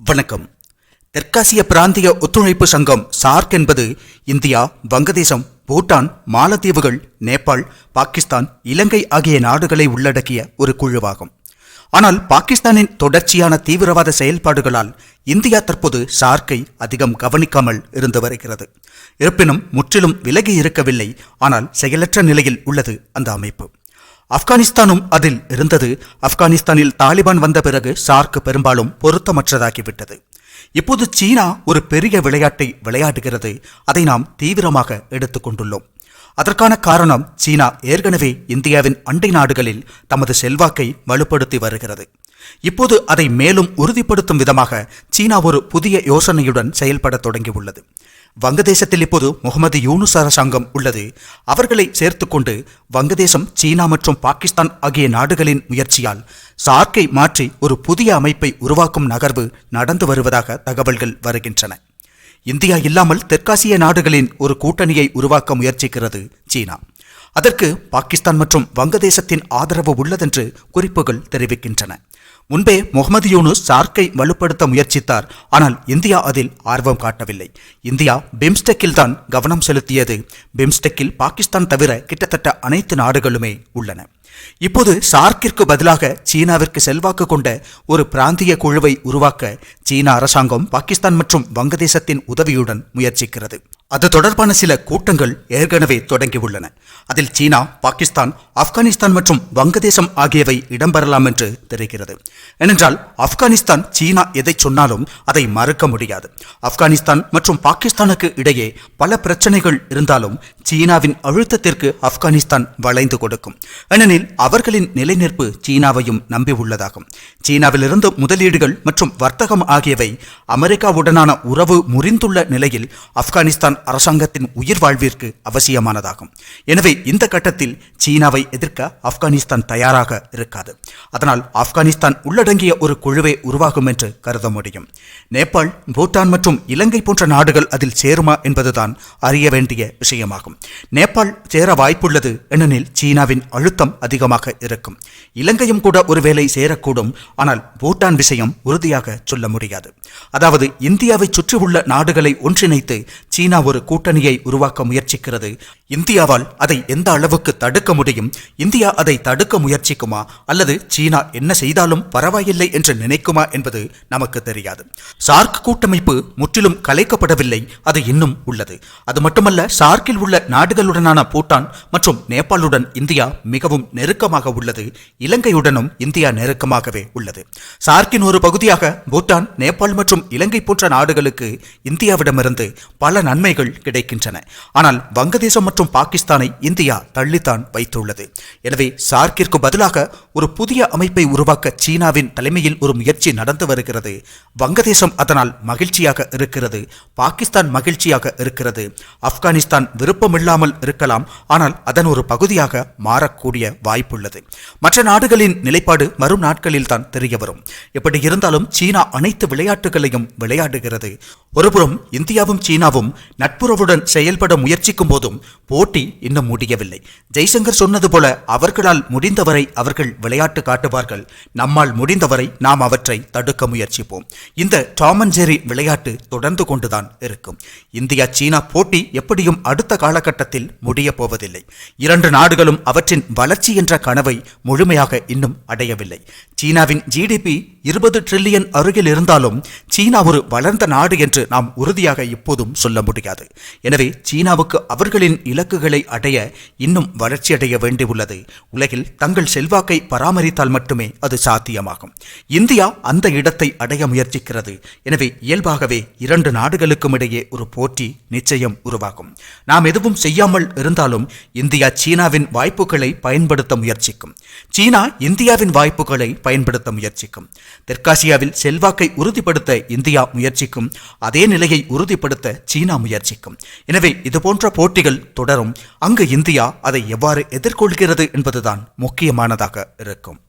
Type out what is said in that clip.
வணக்கம். தெற்காசிய பிராந்திய ஒத்துழைப்பு சங்கம் சார்க் என்பது இந்தியா வங்கதேசம் பூட்டான் மாலத்தீவுகள் நேபாள் பாகிஸ்தான் இலங்கை ஆகிய நாடுகளை உள்ளடக்கிய ஒரு குழுவாகும். ஆனால் பாகிஸ்தானின் தொடர்ச்சியான தீவிரவாத செயல்பாடுகளால் இந்தியா தற்போது சார்க்கை அதிகம் கவனிக்காமல் இருந்து வருகிறது. இருப்பினும் முற்றிலும் விலகி இருக்கவில்லை. ஆனால் செயலற்ற நிலையில் உள்ளது அந்த அமைப்பு. ஆப்கானிஸ்தானும் அதில் இருந்தது. ஆப்கானிஸ்தானில் தாலிபான் வந்த பிறகு சார்க் பெரும்பாலும் பொருத்தமற்றதாகிவிட்டது. இப்போது சீனா ஒரு பெரிய விளையாட்டை விளையாடுகிறது. அதை நாம் தீவிரமாக எடுத்துக்கொண்டுள்ளோம் அதற்கான காரணம் சீனா ஏற்கனவே இந்தியாவின் அண்டை நாடுகளில் தமது செல்வாக்கை வலுப்படுத்தி வருகிறது. இப்போது அதை மேலும் உறுதிப்படுத்தும் விதமாக சீனா ஒரு புதிய யோசனையுடன் செயல்பட தொடங்கியுள்ளது. வங்கதேசத்தில் இப்போது முகமது யூனுஸ் அரசாங்கம் உள்ளது. அவர்களை சேர்த்துக்கொண்டு வங்கதேசம் சீனா மற்றும் பாகிஸ்தான் ஆகிய நாடுகளின் முயற்சியால் சார்க்கை மாற்றி ஒரு புதிய அமைப்பை உருவாக்கும் நகர்வு நடந்து வருவதாக தகவல்கள் வருகின்றன. இந்தியா இல்லாமல் தெற்காசிய நாடுகளின் ஒரு கூட்டணியை உருவாக்க முயற்சிக்கிறது சீனா. அதற்கு பாகிஸ்தான் மற்றும் வங்கதேசத்தின் ஆதரவு உள்ளதென்று குறிப்புகள் தெரிவிக்கின்றன. முன்பே முகமது யூனுஸ் சார்க்கை வலுப்படுத்த முயற்சித்தார். ஆனால் இந்தியா அதில் ஆர்வம் காட்டவில்லை. இந்தியா பிம்ஸ்டெக்கில் தான் கவனம் செலுத்தியது. பிம்ஸ்டெக்கில் பாகிஸ்தான் தவிர கிட்டத்தட்ட அனைத்து நாடுகளுமே உள்ளன. இப்போது சார்க்கிற்கு பதிலாக சீனாவிற்கு செல்வாக்கு கொண்ட ஒரு பிராந்திய குழுவை உருவாக்க சீன அரசாங்கம் பாகிஸ்தான் மற்றும் வங்கதேசத்தின் உதவியுடன் முயற்சிக்கிறது. அது தொடர்பான சில கூட்டங்கள் ஏற்கனவே தொடங்கியுள்ளன. அதில் சீனா பாகிஸ்தான் ஆப்கானிஸ்தான் மற்றும் வங்கதேசம் ஆகியவை இடம்பெறலாம் என்று தெரிகிறது. ஏனென்றால் ஆப்கானிஸ்தான் சீனா எதை சொன்னாலும் அதை மறுக்க முடியாது. ஆப்கானிஸ்தான் மற்றும் பாகிஸ்தானுக்கு இடையே பல பிரச்சனைகள் இருந்தாலும் சீனாவின் அழுத்தத்திற்கு ஆப்கானிஸ்தான் வளைந்து கொடுக்கும். ஏனெனில் அவர்களின் நிலைநிற்பு சீனாவையும் நம்பியுள்ளதாகும். சீனாவிலிருந்து முதலீடுகள் மற்றும் வர்த்தகம் ஆகியவை அமெரிக்காவுடனான உறவு முறிந்துள்ள நிலையில் ஆப்கானிஸ்தான் அரசாங்கத்தின் உயிர் வாழ்விற்கு அவசியமானதாகும். எனவே இந்த கட்டத்தில் சீனாவை எதிர்க்க ஆப்கானிஸ்தான் தயாராக இருக்காது. அதனால் ஆப்கானிஸ்தான் உள்ளடங்கிய ஒரு குழுவை உருவாகும் என்று கருத முடியும். நேபாள் பூட்டான் மற்றும் இலங்கை போன்ற நாடுகள் அதில் சேருமா என்பதுதான் அறிய வேண்டிய விஷயமாகும். நேபாள் சேர வாய்ப்புள்ளது ஏனெனில் சீனாவின் அழுத்தம் அதிகமாக இருக்கும். இலங்கையும் கூட ஒருவேளை சேரக்கூடும். ஆனால் பூட்டான் விஷயம் உறுதியாக சொல்ல முடியாது. அதாவது இந்தியாவை சுற்றியுள்ள நாடுகளை ஒன்றிணைத்து சீனா ஒரு கூட்டணியை உருவாக்க முயற்சிக்கிறது. இந்தியாவால் அதை எந்த அளவுக்கு தடுக்க முடியும்? இந்தியா அதை தடுக்க முயற்சிக்குமா? அல்லது சீனா என்ன செய்தாலும் பரவாயில்லை என்று நினைக்குமா என்பது நமக்கு தெரியாது. சார்க் கூட்டமைப்பு முற்றிலும் கலைக்கப்படவில்லை. அது இன்னும் உள்ளது. அது மட்டுமல்ல சார்க்கில் உள்ள நாடுகளுடனான பூட்டான் மற்றும் நேபாளுடன் இந்தியா மிகவும் நெருக்கமாக உள்ளது. இலங்கையுடனும் இந்தியா நெருக்கமாகவே உள்ளது. சார்க்கின் ஒரு பகுதியாக பூட்டான் நேபாள் மற்றும் இலங்கை போன்ற நாடுகளுக்கு இந்தியாவிடமிருந்து பல நன்மைகள் கிடைக்கின்றன. ஆனால் வங்கதேசம் மற்றும் பாகிஸ்தானை இந்தியா தள்ளித்தான் வைத்துள்ளது. எனவே சார்க்கிற்கு பதிலாக ஒரு புதிய அமைப்பை உருவாக்க சீனாவின் தலைமையில் ஒரு முயற்சி நடந்து வருகிறது. வங்கதேசம் அதனால் மகிழ்ச்சியாக இருக்கிறது. பாகிஸ்தான் மகிழ்ச்சியாக இருக்கிறது. ஆப்கானிஸ்தான் விருப்பமில்லாமல் இருக்கலாம். ஆனால் அதன் ஒரு பகுதியாக மாறக்கூடிய வாய்ப்புள்ளது. மற்ற நாடுகளின் நிலைப்பாடு வரும் நாட்களில் தான் தெரிய வரும். எப்படி இருந்தாலும் சீனா அனைத்து விளையாட்டுகளையும் விளையாடுகிறது. ஒருபுறம் இந்தியாவும் சீனாவும் நட்புறவுடன் செயல்பட முயற்சிக்கும் போதும் போட்டி இன்னும் முடியவில்லை. ஜெய்சங்கர் சொன்னது போல அவர்களால் முடிந்தவரை அவர்கள் விளையாட்டு காட்டுவார்கள். நம்மால் முடிந்தவரை நாம் அவற்றை தடுக்க முயற்சிப்போம். இந்த டாம் அண்ட் ஜெரி விளையாட்டு தொடர்ந்து கொண்டுதான் இருக்கும். இந்தியா சீனா போட்டி எப்படியும் அடுத்த காலகட்டத்தில் முடிய போவதில்லை. இரண்டு நாடுகளும் அவற்றின் வளர்ச்சி என்ற கனவை முழுமையாக இன்னும் அடையவில்லை. சீனாவின் ஜிடிபி இருபது ட்ரில்லியன் அருகில் இருந்தாலும் சீனா ஒரு வளர்ந்த நாடு என்று நாம் உறுதியாக இப்போதும் சொல்ல முடியாது. எனவே சீனாவுக்கு அவர்களின் இலக்குகளை அடைய இன்னும் வளர்ச்சியடைய வேண்டியுள்ளது உலகில் தங்கள் செல்வாக்கை பராமரித்தால் மட்டுமே அது சாத்தியமாகும். இந்தியா அந்த இடத்தை அடைய முயற்சிக்கிறது. எனவே இயல்பாகவே இரண்டு நாடுகளுக்கும் இடையே ஒரு போட்டி நிச்சயம் உருவாகும். நாம் எதுவும் செய்யாமல் இருந்தாலும் இந்தியா சீனாவின் வாய்ப்புகளை பயன்படுத்த முயற்சிக்கும். சீனா இந்தியாவின் வாய்ப்புகளை பயன்படுத்த முயற்சிக்கும். தெற்காசியாவில் செல்வாக்கை உறுதிப்படுத்த இந்தியா முயற்சிக்கும். அதே நிலையை உறுதிப்படுத்த சீனா சீனா முயற்சிக்கும். எனவே இதுபோன்ற போட்டிகள் தொடரும். அங்கு இந்தியா அதை எவ்வாறு எதிர்கொள்கிறது என்பதுதான் முக்கியமானதாக இருக்கும்.